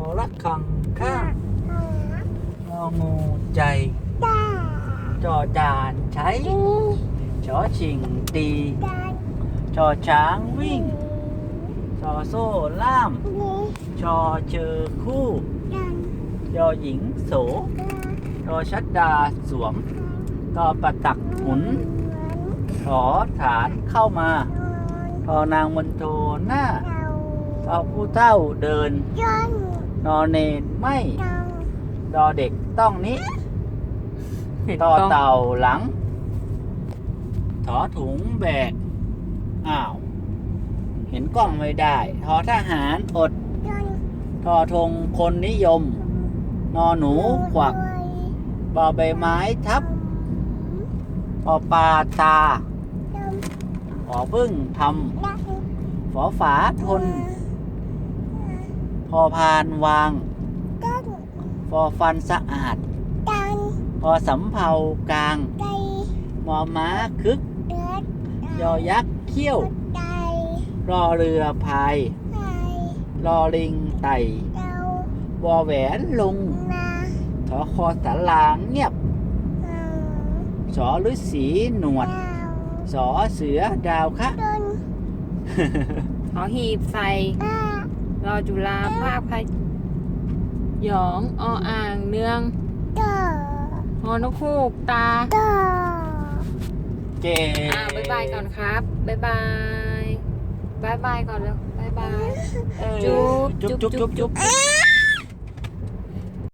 อรักขังข้างงองูใจจอจานใช้ชอชิงตีชอช้างวิ่งชอโซ่ล่ามชอเจอคู่ยอหญิงโสรอชัดดาสวมตอประตักหมุนถอฐานเข้ามาทอนางมนโทหน้าทอผู้เต้าเดิน นอเนนไม่ดอเด็กต้องนี้เห็นต่อกล้องเต่าหลัง ถอถุงแบก อ้าว เห็นกล้องไม่ได้ ทอทหารอด ทอธงคนนิยม นอหนูขวักบอใบไม้ทับปอปลาตาขอพึ่งทำฝอฝาทน พอพานวางฟอฟันสะอาดพอสำเภากลางมอม้าคึกยอยักษ์เขี้ยวรอเรือพายรอลิงไต่วอแหวนลุงทอคอสาลางเงียบสอฤาษีหนวดสอเสือดาวคะหอหีบใส่ รอจุฬาภาคพยองออ่างเนืองฮอนกคูกตาเจอ่าบ๊ายบายก่อนครับบ๊ายบายบ๊ายบายก่อนเร็วบ๊ายบายเออจุ๊บจุ๊บจุ๊จุ๊บบจุ๊จุ๊บบ